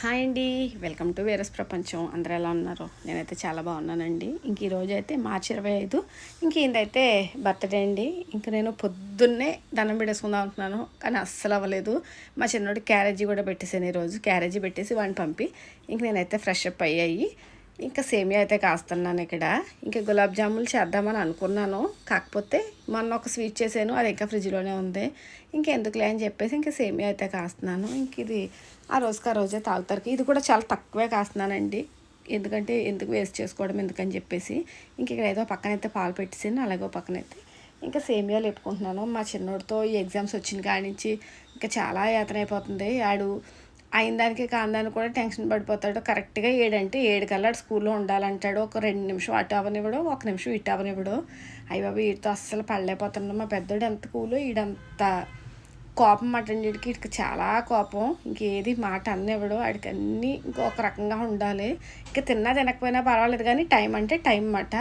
Hi అండి. Welcome to వేరస్ ప్రపంచం. అందరూ ఎలా ఉన్నారు? నేనైతే చాలా బాగున్నానండి. ఇంక ఈరోజు అయితే మార్చి ఇరవై ఐదు. ఇంక ఏంటైతే బర్త్డే అండి. ఇంక నేను పొద్దున్నే దండం పెట్టేసుకుందాం అనుకున్నాను కానీ అస్సలు అవ్వలేదు. మా చిన్నోడు క్యారేజీ కూడా పెట్టేసాను ఈరోజు క్యారేజీ పెట్టేసి వాడిని పంపి ఇంక నేనైతే ఫ్రెష్ అప్ అయ్యాయి. ఇంకా సేమియా అయితే కాస్తున్నాను ఇక్కడ. ఇంకా గులాబ్ జాములు చేద్దామని అనుకున్నాను. కాకపోతే మొన్న ఒక స్వీట్ చేశాను అది ఇంకా ఫ్రిడ్జ్లోనే ఉంది. ఇంకెందుకులే అని చెప్పేసి ఇంకా సేమియా అయితే కాస్తున్నాను. ఇంక ఇది ఆ రోజుకి ఆ రోజే తాగుతారు ఇది కూడా చాలా తక్కువే కాస్తున్నానండి. ఎందుకంటే ఎందుకు వేస్ట్ చేసుకోవడం ఎందుకని చెప్పేసి. ఇంక ఇక్కడ ఏదో పక్కనైతే పాలు పెట్టేసాను అలాగే పక్కనైతే ఇంకా సేమియా లేపుకుంటున్నాను. మా చిన్నోడితో ఈ ఎగ్జామ్స్ వచ్చిన కాడి నుంచి ఇంకా చాలా యాతన అయిపోతుంది. ఆడు అయిన దానికి కాందానికి కూడా టెన్షన్ పడిపోతాడు. కరెక్ట్గా ఏడంటే ఏడు కల్లా స్కూల్లో ఉండాలంటాడు. ఒక రెండు నిమిషం అటు అవనివ్వడు ఒక నిమిషం ఇటు అవనివ్వడు. అయ్యి బాబు వీటితో అస్సలు పడలేకపోతున్నాడు. మా పెద్దోడు ఎంత కూలు ఈడంతా కోపం అటెండెడ్కి వీడికి చాలా కోపం. ఇంకేది మాట అన్నివ్వడు వాడికి అన్నీ ఇంకొక రకంగా ఉండాలి. ఇంకా తిన్నా తినకపోయినా పర్వాలేదు కానీ టైం అంటే టైం మాట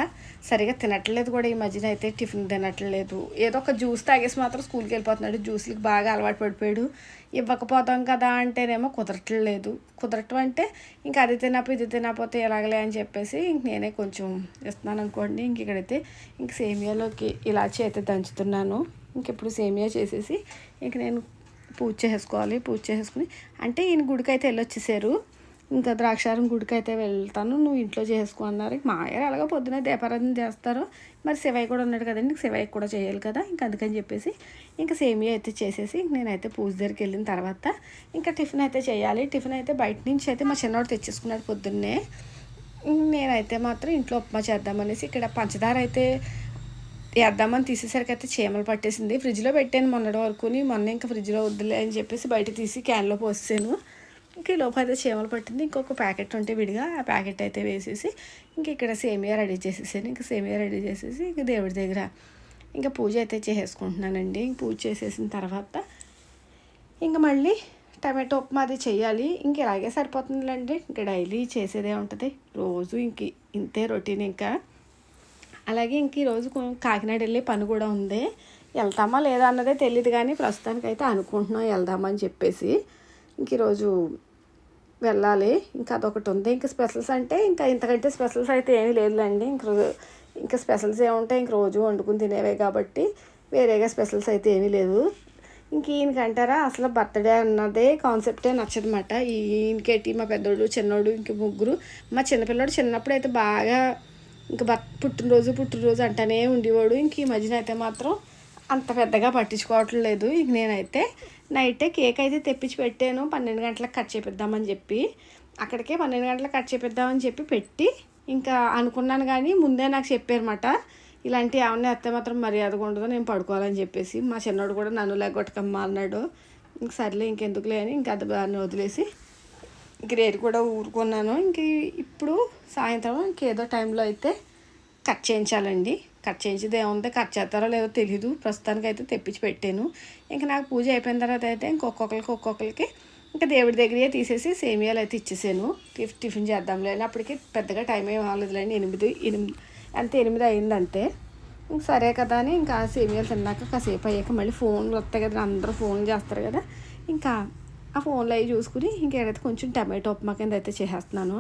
సరిగా తినట్లేదు కూడా ఈ మధ్యన అయితే టిఫిన్ తినట్లేదు. ఏదో ఒక జ్యూస్ తాగేసి మాత్రం స్కూల్కి వెళ్ళిపోతున్నాడు. జ్యూస్లకి బాగా అలవాటు పడిపోయాడు. ఇవ్వకపోతాం కదా అంటేనేమో కుదరట్లేదు. కుదరటం అంటే ఇంకా అది తినప్పుడు ఇది తినకపోతే ఎలాగలే అని చెప్పేసి ఇంక నేనే కొంచెం ఇస్తున్నాను అనుకోండి. ఇంక ఇక్కడైతే ఇంక సేమియాలోకి ఇలాచి అయితే దంచుతున్నాను. ఇంక ఇప్పుడు సేమియా చేసేసి ఇంక నేను పూజ చేసుకోవాలి పూజ చేసుకుని. అంటే ఈయన గుడికైతే వెళ్ళొచ్చేసారు. ఇంకా ద్రాక్షారం గుడికి అయితే వెళ్తాను నువ్వు ఇంట్లో చేసుకో అన్నారు. మా ఆయన అలాగే పొద్దున దీపారాధన చేస్తారు. మరి శివయ్య కూడా ఉన్నాడు కదండి శివయ్య కూడా చేయాలి కదా ఇంక అందుకని చెప్పేసి ఇంకా సేమియా అయితే చేసేసి నేనైతే పూజ దగ్గరికి వెళ్ళిన తర్వాత ఇంకా టిఫిన్ అయితే చేయాలి. టిఫిన్ అయితే బయట నుంచి అయితే మా చిన్నవాడు తెచ్చేసుకున్నాడు పొద్దున్నే. నేనైతే మాత్రం ఇంట్లో ఉప్మా చేద్దామనేసి ఇక్కడ పంచదార అయితే వేద్దామని తీసేసరికి అయితే చీమలు పట్టేసింది. ఫ్రిడ్జ్లో పెట్టాను మొన్నటి వరకుని మొన్న ఇంకా ఫ్రిడ్జ్లో వద్దులే అని చెప్పేసి బయట తీసి క్యాన్లో పోసాను ఇంకా ఈ లోపు అయితే చీమలు పట్టింది. ఇంకొక ప్యాకెట్ ఉంటే విడిగా ఆ ప్యాకెట్ అయితే వేసేసి ఇంక ఇక్కడ సేమియా రెడీ చేసేసాను. ఇంకా సేమియా రెడీ చేసేసి ఇంక దేవుడి దగ్గర ఇంకా పూజ అయితే చేసేసుకుంటున్నానండి పూజ చేసేసిన తర్వాత ఇంకా మళ్ళీ టమాటో ఉప్మా అది చేయాలి. ఇంక ఇలాగే సరిపోతుందిలేండి. ఇంకా డైలీ చేసేదే ఉంటుంది. రోజు ఇంక ఇంతే రొటీన్ ఇంకా. అలాగే ఇంక ఈరోజు కాకినాడ వెళ్ళే పని కూడా ఉంది. వెళ్తామా లేదా అన్నదే తెలియదు కానీ ప్రస్తుతానికి అయితే అనుకుంటున్నాం వెళ్దామని చెప్పేసి. ఇంక ఈరోజు వెళ్ళాలి. ఇంకా అదొకటి ఉంది. ఇంకా స్పెషల్స్ అంటే ఇంకా ఇంతకంటే స్పెషల్స్ అయితే ఏమీ లేదులేండి. ఇంక ఇంకా స్పెషల్స్ ఏముంటాయి ఇంక రోజు వండుకుని తినేవే కాబట్టి వేరేగా స్పెషల్స్ అయితే ఏమీ లేదు ఇంక ఈయనకంటారా? అసలు బర్త్డే అన్నదే కాన్సెప్టే నచ్చదన్నమాట. ఈయనకేటి మా పెద్దోడు చిన్నోడు ఇంక ముగ్గురు. మా చిన్నపిల్లడు చిన్నప్పుడు అయితే బాగా ఇంకా బర్త్ పుట్టినరోజు పుట్టినరోజు అంటేనే ఉండేవాడు. ఇంక ఈ మధ్యన అయితే మాత్రం అంత పెద్దగా పట్టించుకోవట్లేదు ఇంక నేనైతే నైటే కేక్ అయితే తెప్పించి పెట్టాను. పన్నెండు గంటలకు కట్ చేపిద్దామని చెప్పి. అక్కడికే పన్నెండు గంటలకు కట్ చేపిద్దామని చెప్పి పెట్టి ఇంకా అనుకున్నాను కానీ ముందే నాకు చెప్పారన్నమాట. ఇలాంటి ఏమన్నా ఎత్తే మాత్రం మర్యాదగా ఉండదు నేను పడుకోవాలని చెప్పేసి. మా చిన్నోడు కూడా నన్ను లేకొట్టకమ్మా అన్నాడు. ఇంక సర్లే ఇంకెందుకులే అని ఇంకా అది వదిలేసి గ్రేడ్ కూడా ఊరుకున్నాను. ఇంక ఇప్పుడు సాయంత్రం ఇంకేదో టైంలో అయితే కట్ చేయించాలండి. కట్ చేయించేది ఏముంది? కట్ చేస్తారో లేదో తెలీదు. ప్రస్తుతానికి అయితే తెప్పించి పెట్టాను. ఇంకా నాకు పూజ అయిపోయిన తర్వాత అయితే ఇంకొకరికి ఒక్కొక్కరికి ఇంకా దేవుడి దగ్గరే తీసేసి సేమియాలు అయితే ఇచ్చేసాను. టిఫిన్ టిఫిన్ చేద్దాంలే అని. అప్పటికి పెద్దగా టైం ఏం అవ్వలేదులేండి. ఎనిమిది ఎనిమిది అంతే ఎనిమిది అయిందంటే ఇంక సరే కదా అని ఇంకా సేమియాలు తిన్నాక కాసేపు అయ్యాక మళ్ళీ ఫోన్లు వస్తాయి కదా. అందరూ ఫోన్లు చేస్తారు కదా. ఇంకా ఆ ఫోన్లో అవి చూసుకుని ఇంకేదైతే కొంచెం టమాటో ఉప్మా కింద అయితే చేసేస్తున్నాను.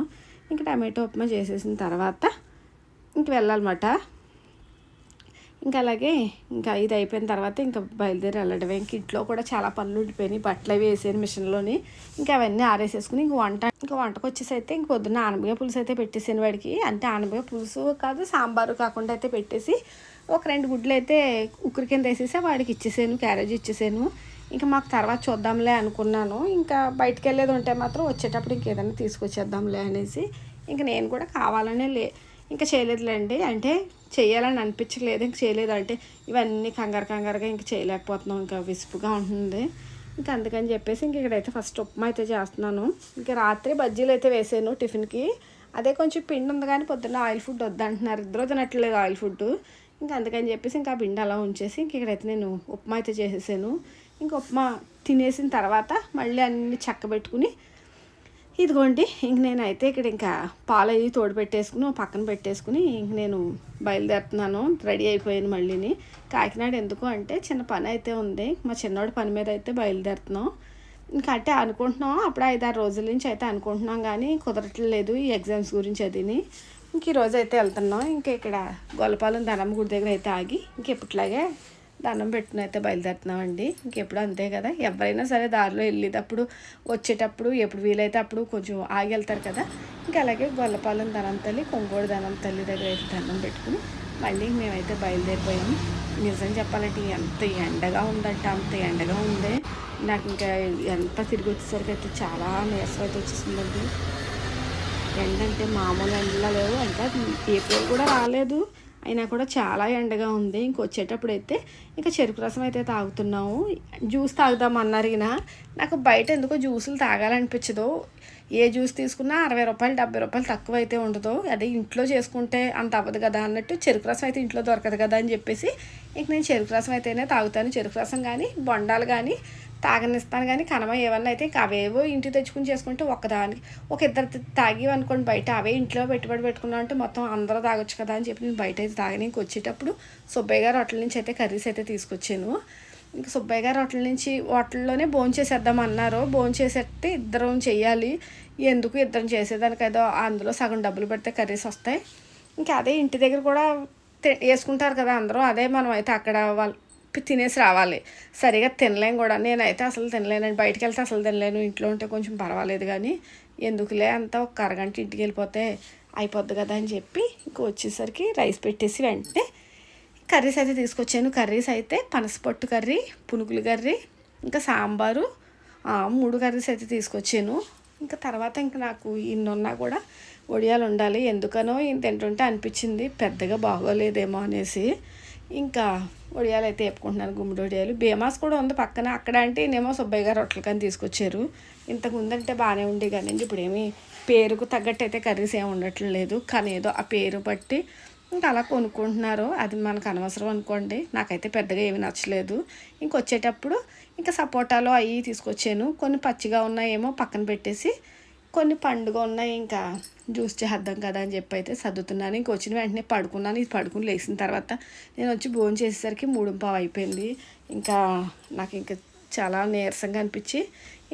ఇంకా టమాటో ఉప్మా చేసేసిన తర్వాత ఇంక వెళ్ళాలన్నమాట. ఇంకా అలాగే ఇంకా ఇది అయిపోయిన తర్వాత ఇంకా బయలుదేరి వెళ్ళడమే. ఇంక ఇంట్లో కూడా చాలా పనులు ఉండిపోయినాయి. బట్టలు అవి వేసాను మిషన్లోని. ఇంకా అవన్నీ ఆరేసేసుకుని ఇంక వంట ఇంకా వంటకు వచ్చేసి అయితే ఇంక పొద్దున్న ఆనపకాయ పులుసు అయితే పెట్టేసాను వాడికి. అంటే ఆనపకాయ పులుసు కాదు సాంబారు కాకుండా అయితే పెట్టేసి ఒక రెండు గుడ్లు అయితే ఉక్కరి కింద వేసేసి వాడికి ఇచ్చేసాను క్యారేజ్ ఇచ్చేసాను. ఇంకా మాకు తర్వాత చూద్దాంలే అనుకున్నాను. ఇంకా బయటకు వెళ్ళేది ఉంటే మాత్రం వచ్చేటప్పుడు ఇంకేదైనా తీసుకొచ్చేద్దాంలే అనేసి ఇంకా నేను కూడా కావాలనే లే ఇంకా చేయలేదులేండి. అంటే చేయాలని అనిపించలేదు. ఇంక చేయలేదు అంటే ఇవన్నీ కంగారు కంగారుగా ఇంక చేయలేకపోతున్నాం. ఇంకా విసుపుగా ఉంటుంది. ఇంకా అందుకని చెప్పేసి ఇంక ఇక్కడైతే ఫస్ట్ ఉప్మా అయితే చేస్తున్నాను. ఇంకా రాత్రి బజ్జీలు అయితే వేసాను టిఫిన్కి. అదే కొంచెం పిండి ఉంది కానీ పొద్దున్న ఆయిల్ ఫుడ్ వద్దంటున్నారు. ఇద్దరు తినట్లేదు ఆయిల్ ఫుడ్ ఇంకా అందుకని చెప్పేసి ఇంకా పిండి అలా ఉంచేసి ఇంక ఇక్కడైతే నేను ఉప్మా అయితే చేసేసాను. ఇంకా ఉప్మా తినేసిన తర్వాత మళ్ళీ అన్ని చక్కబెట్టుకుని ఇదిగోండి ఇంక నేనైతే ఇక్కడ ఇంకా పాలు అవి తోడు పెట్టేసుకుని పక్కన పెట్టేసుకుని ఇంక నేను బయలుదేరుతున్నాను. రెడీ అయిపోయాను మళ్ళీని. కాకినాడ ఎందుకు అంటే చిన్న పని అయితే ఉంది. మా చిన్నోడి పని మీద అయితే బయలుదేరుతున్నాం. ఇంకా అంటే అనుకుంటున్నాం అప్పుడు ఐదారు రోజుల నుంచి అయితే అనుకుంటున్నాం కానీ కుదరట్లేదు ఈ ఎగ్జామ్స్ గురించి అదిని. ఇంక ఈరోజు అయితే వెళ్తున్నాం. ఇంకా ఇక్కడ గొల్లపాలెం ధనమ్మ గుడి దగ్గర అయితే ఆగి ఇంక ఎప్పట్లాగే దండం పెట్టుకుని అయితే బయలుదేరుతున్నామండి. ఇంకెప్పుడు అంతే కదా. ఎవరైనా సరే దారిలో వెళ్ళేటప్పుడు వచ్చేటప్పుడు ఎప్పుడు వీలైతే అప్పుడు కొంచెం ఆగి వెళ్తారు కదా. ఇంకా అలాగే గొల్లపాలెం ధనం తల్లి కొంగోడు ధనం తల్లి దగ్గర అయితే దండం పెట్టుకుని మళ్ళీ మేమైతే బయలుదేరిపోయాము. నిజం చెప్పాలంటే ఎంత ఎండగా ఉందంటే అంత ఎండగా ఉందే. నాకు ఇంకా ఎంత తిరిగి వచ్చేసరికి అయితే చాలా నీరసం అయితే వచ్చేసిందండి. ఎండ అంటే మామూలు ఎండలా లేవు. ఇంకా ఏప్రిల్ కూడా రాలేదు. అయినా కూడా చాలా ఎండగా ఉంది. ఇంక వచ్చేటప్పుడు అయితే ఇంకా చెరుకు రసం అయితే తాగుతున్నాము. జ్యూస్ తాగుదాం అన్నారు ఈయన. నాకు బయట ఎందుకో జ్యూసులు తాగాలనిపించదు. ఏ జ్యూస్ తీసుకున్నా అరవై రూపాయలు డెబ్బై రూపాయలు తక్కువ అయితే ఉండదు. అదే ఇంట్లో చేసుకుంటే అంత అవ్వదు కదా అన్నట్టు చెరుకు రసం అయితే ఇంట్లో దొరకదు కదా అని చెప్పేసి ఇంక నేను చెరుకు రసం అయితేనే తాగుతాను. చెరుకు రసం కానీ బొండాలు కానీ తాగనిస్తాను కానీ కనమ ఏమన్నా అయితే ఇంకా అవేవో ఇంటికి తెచ్చుకుని చేసుకుంటే ఒకదానికి ఒక ఇద్దరు తాగి అనుకోండి బయట అవే ఇంట్లో పెట్టుబడి పెట్టుకున్నా అంటే మొత్తం అందరూ తాగొచ్చు కదా అని చెప్పి నేను బయట అయితే తాగని. ఇంక వచ్చేటప్పుడు సుబ్బయ్య గారు హోటల్ నుంచి అయితే కర్రీస్ అయితే తీసుకొచ్చాను. ఇంకా సుబ్బయ్య గారు హోటల్ నుంచి హోటల్లోనే భోజనం చేసేద్దాం అన్నారు. భోజనం చేసేస్తే ఇద్దరం చేయాలి ఎందుకు ఇద్దరం చేసేదానికి ఏదో అందులో సగం డబ్బులు పెడితే కర్రీస్ వస్తాయి. ఇంకా అదే ఇంటి దగ్గర కూడా వేసుకుంటారు కదా అందరూ. అదే మనం అయితే అక్కడ వాళ్ళు తినేసి రావాలి. సరిగా తినలేం కూడా. నేనైతే అసలు తినలేనండి బయటకు వెళ్తే అసలు తినలేను. ఇంట్లో ఉంటే కొంచెం పర్వాలేదు కానీ ఎందుకులే అంతా ఒక అరగంట ఇంటికి వెళ్ళిపోతే అయిపోద్ది కదా అని చెప్పి ఇంక వచ్చేసరికి రైస్ పెట్టేసి వెంటనే కర్రీస్ అయితే తీసుకొచ్చాను. కర్రీస్ అయితే పనసపొట్టు కర్రీ పునుగులు కర్రీ ఇంకా సాంబారు మూడు కర్రీస్ అయితే తీసుకొచ్చాను. ఇంకా తర్వాత ఇంకా నాకు ఇన్ని ఉన్నా కూడా వడియాలు ఉండాలి. ఎందుకనో ఇంత తింటుంటే అనిపించింది. పెద్దగా బాగోలేదేమో అనేసి. ఇంకా వడియాలు అయితే వేపుకుంటున్నాను గుమ్మడి వడియాలు బేమాస్ కూడా ఉంది పక్కన. అక్కడ అంటే నేమో సుబ్బయ్య గారు రొట్టెలు కానీ తీసుకొచ్చారు. ఇంతకుముందంటే బాగానే ఉండే కానీ ఇప్పుడేమి పేరుకు తగ్గట్టు అయితే కర్రీస్ ఏమి ఉండట్లేదు కానీ ఏదో ఆ పేరు బట్టి ఇంకా అలా కొనుక్కుంటున్నారు. అది మనకు అనవసరం అనుకోండి. నాకైతే పెద్దగా ఏమి నచ్చలేదు. ఇంకొచ్చేటప్పుడు ఇంకా సపోటాలు అవి తీసుకొచ్చాను. కొన్ని పచ్చిగా ఉన్నాయేమో పక్కన పెట్టేసి కొన్ని పండుగ ఉన్నాయి ఇంకా జ్యూస్ చేద్దాం కదా అని చెప్పి అయితే సర్దుతున్నాను. ఇంక వచ్చిన వెంటనే పడుకున్నాను. ఇది పడుకుని లేచిన తర్వాత నేను వచ్చి భోజనం చేసేసరికి మూడు పావు అయిపోయింది. ఇంకా నాకు ఇంకా చాలా నీరసంగా అనిపించి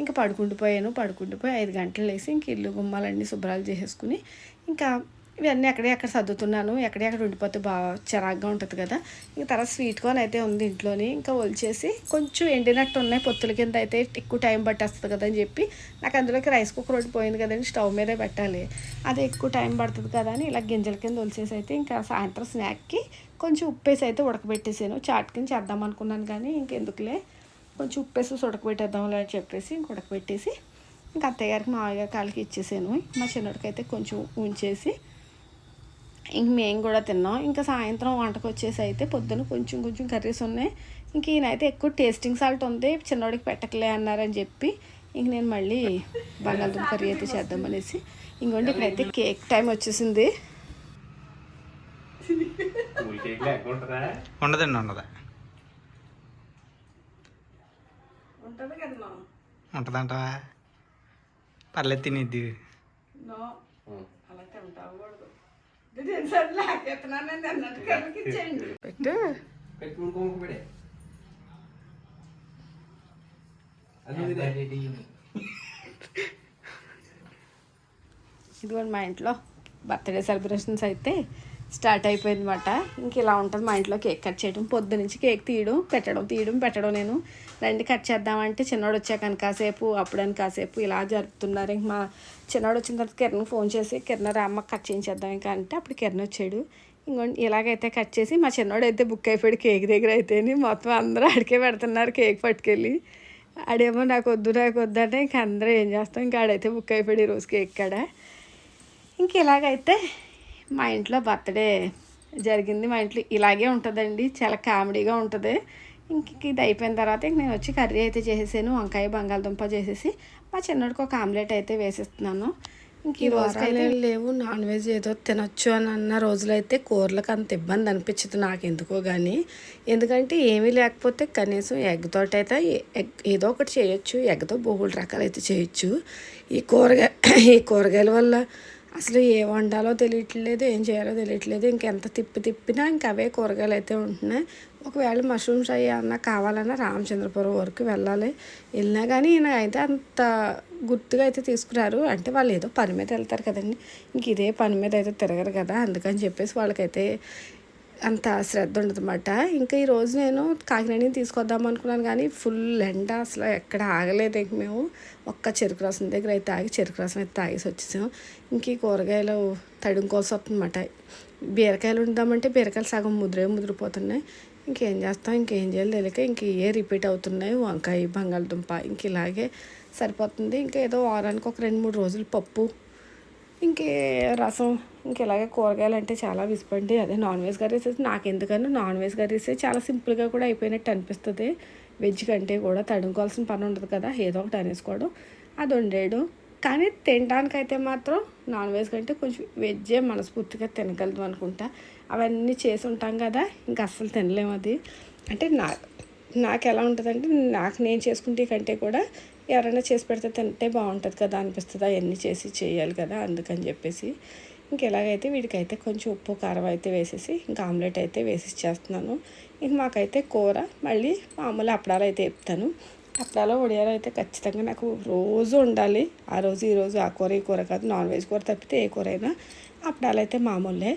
ఇంకా పడుకుండిపోయాను. పడుకుండిపోయి ఐదు గంటలు వేసి ఇంక ఇల్లు గుమ్మాలన్నీ శుభ్రాలు చేసేసుకుని ఇంకా ఇవన్నీ ఎక్కడే అక్కడ సర్దుతున్నాను. ఎక్కడే అక్కడ ఉండిపోతే బాగా చిరాగ్గా ఉంటుంది కదా. ఇంకా తర్వాత స్వీట్ కార్న్ అయితే ఉంది ఇంట్లోని. ఇంకా ఒలిచేసి కొంచెం ఎండినట్టు ఉన్నాయి. పొత్తుల కింద అయితే ఎక్కువ టైం పట్టేస్తుంది కదా అని చెప్పి నాకు అందులోకి రైస్ కుక్కర్ ఒకటి పోయింది కదండి స్టవ్ మీదే పెట్టాలి. అది ఎక్కువ టైం పడుతుంది కదా అని ఇలా గింజల కింద ఒలిచేసి అయితే ఇంకా సాయంత్రం స్నాక్కి కొంచెం ఉప్పేసి అయితే ఉడకబెట్టేసాను. చాట్ కింద చేద్దాం అనుకున్నాను కానీ ఇంకెందుకులే కొంచెం ఉప్పేసి ఉడకబెట్టేద్దాంలే అని చెప్పేసి ఇంక ఉడకబెట్టేసి ఇంకా అత్తయ్య గారికి మామయ్య కాళ్ళకి ఇచ్చేసాను. మా చిన్నడికి అయితే కొంచెం ఉంచేసి ఇంక మేము కూడా తిన్నాం. ఇంకా సాయంత్రం వంటకు వచ్చేసి అయితే పొద్దున కొంచెం కొంచెం కర్రీస్ ఉన్నాయి. ఇంక ఈయనైతే ఎక్కువ టేస్టింగ్ సాల్ట్ ఉంది. చిన్నోడికి పెట్టకలే అన్నారని చెప్పి ఇంక నేను మళ్ళీ బంగాళదుంప కర్రీ అయితే చేద్దామనేసి ఇంకోండి ఇక్కడైతే కేక్ టైం వచ్చేసింది. ఉండదండి ఉండదు. ఉంటుందంటవా? పర్లేదు తినేద్ది. పెట్టు. ఇదిగోండి మా ఇంట్లో బర్త్డే సెలబ్రేషన్స్ అయితే స్టార్ట్ అయిపోయింది అనమాట ఇంక ఇలా ఉంటుంది మా ఇంట్లో కేక్ కట్ చేయడం. పొద్దు నుంచి కేక్ తీయడం పెట్టడం తీయడం పెట్టడం నేను. రండి కట్ చేద్దామంటే చిన్నోడు వచ్చాకని కాసేపు అప్పుడని కాసేపు ఇలా జరుపుతున్నారు. ఇంక మా చిన్నోడు వచ్చిన తర్వాత కిరణ్ ఫోన్ చేసి కిరణ్ రామ్మ కట్ చేయించేద్దాం ఇంకా అంటే అప్పుడు కిరణ్ వచ్చాడు. ఇంకోటి ఇలాగైతే కట్ చేసి మా చిన్నోడు అయితే బుక్ అయిపోయాడు కేక్ దగ్గర అయితే మొత్తం అందరూ అడిగే పెడుతున్నారు కేక్ పట్టుకెళ్ళి. ఆడేమో నాకు వద్దు నాకు వద్దంటే ఇంక అందరూ ఏం చేస్తాం. ఇంకా ఆడైతే బుక్ అయిపోయాడు ఈరోజు కేక్ కాడ. ఇంక ఇలాగైతే మా ఇంట్లో బర్త్డే జరిగింది. మా ఇంట్లో ఇలాగే ఉంటుందండి. చాలా కామెడీగా ఉంటుంది. ఇంక ఇది అయిపోయిన తర్వాత ఇంక నేను వచ్చి కర్రీ అయితే చేసేసాను. వంకాయ బంగాళదుంప చేసేసి మా చిన్నోడికి ఒక ఆమ్లెట్ అయితే వేసేస్తున్నాను. ఇంక ఈ రోజు లేవు. నాన్ వెజ్ ఏదో తినొచ్చు అని అన్న రోజులైతే కూరలకు అంత ఇబ్బంది అనిపించదు నాకు ఎందుకో కానీ ఎందుకంటే ఏమీ లేకపోతే కనీసం ఎగ్ తోటి అయితే ఎగ్ ఏదో ఒకటి చేయొచ్చు. ఎగ్తో రకాలు అయితే చేయొచ్చు. ఈ కూరగాయ ఈ కూరగాయల వల్ల అసలు ఏ వండాలో తెలియట్లేదు ఏం చేయాలో తెలియట్లేదు. ఇంకెంత తిప్పి తిప్పినా ఇంక అవే కూరగాయలు అయితే ఉంటున్నాయి. ఒకవేళ మష్రూమ్స్ అయ్యి అన్న కావాలన్నా రామచంద్రపురం వరకు వెళ్ళాలి. వెళ్ళినా కానీ ఈయన అయితే అంత గుర్తుగా అయితే తీసుకురారు. అంటే వాళ్ళు ఏదో పని మీద వెళ్తారు కదండి. ఇంక ఇదే పని మీద అయితే తిరగరు కదా. అందుకని చెప్పేసి వాళ్ళకైతే అంత శ్రద్ధ ఉండదన్నమాట. ఇంకా ఈరోజు నేను కాకినాడని తీసుకొద్దాం అనుకున్నాను కానీ ఫుల్ ఎండ అసలు ఎక్కడ ఆగలేదు ఇంక మేము. ఒక్క చెరుకు రసం దగ్గర అయితే ఆగి చెరుకు రసం అయితే తాగేసి వచ్చేసాం. ఇంక ఈ కూరగాయలు తడుముకోవాల్సి వస్తుందన్నమాట. బీరకాయలు ఉందామంటే బీరకాయలు సగం ముదిరే ముదిరిపోతున్నాయి. ఇంకేం చేస్తాం? ఇంకేం చేయాలి తెలియక ఇంక ఏ రిపీట్ అవుతున్నాయి. వంకాయ బంగాళదుంప ఇంక ఇలాగే సరిపోతుంది. ఇంకా ఏదో వారానికి ఒక రెండు మూడు రోజులు పప్పు ఇంకే రసం ఇంక ఇలాగే కూరగాయలు అంటే చాలా విసిపండి. అదే నాన్ వెజ్ కర్రీస్ అయితే నాకు ఎందుకన్నా నాన్ వెజ్ కర్రీస్ చాలా సింపుల్గా కూడా అయిపోయినట్టు అనిపిస్తుంది. వెజ్ కంటే కూడా తడుముకోవాల్సిన పని ఉండదు కదా ఏదో ఒకటి అనేసుకోవడం. అది వండేయడం. కానీ తినడానికైతే మాత్రం నాన్ వెజ్ కంటే కొంచెం వెజ్జే మనస్ఫూర్తిగా తినగలదు అనుకుంటా. అవన్నీ చేసి ఉంటాం కదా ఇంకా అస్సలు తినలేము అది. అంటే నా నాకు ఎలా ఉంటుందంటే నాకు నేను చేసుకుంటే కంటే కూడా ఎవరైనా చేసి పెడితే తింటే బాగుంటుంది కదా అనిపిస్తుంది. అవన్నీ చేసి చేయాలి కదా అందుకని చెప్పేసి. ఇంక ఎలాగైతే వీడికైతే కొంచెం ఉప్పు కారం అయితే వేసేసి ఇంకా ఆమ్లెట్ అయితే వేసి చేస్తున్నాను ఇంక మాకైతే కూర మళ్ళీ మామూలు అప్పడాలు అయితే చెప్తాను. అప్పడాలో వడియాలు అయితే ఖచ్చితంగా నాకు రోజు ఉండాలి ఆ రోజు ఈరోజు ఆ కూర ఈ కూర కాదు. నాన్ వెజ్ కూర తప్పితే ఏ కూర అయినా అప్పడాలు అయితే మామూలే.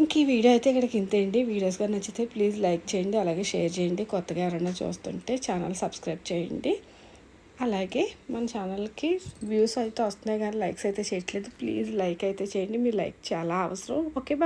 ఇంక ఈ వీడియో అయితే ఇక్కడికి ఇంతేండి వీడియోస్గా నచ్చితే ప్లీజ్ లైక్ చేయండి అలాగే షేర్ చేయండి. కొత్తగా ఎవరైనా చూస్తుంటే ఛానల్ సబ్స్క్రైబ్ చేయండి. అలాగే మన ఛానల్కి వ్యూస్ అయితే వస్తున్నాయి కానీ లైక్స్ అయితే చేయట్లేదు. ప్లీజ్ లైక్ అయితే చేయండి. మీ లైక్ చాలా అవసరం. ఓకే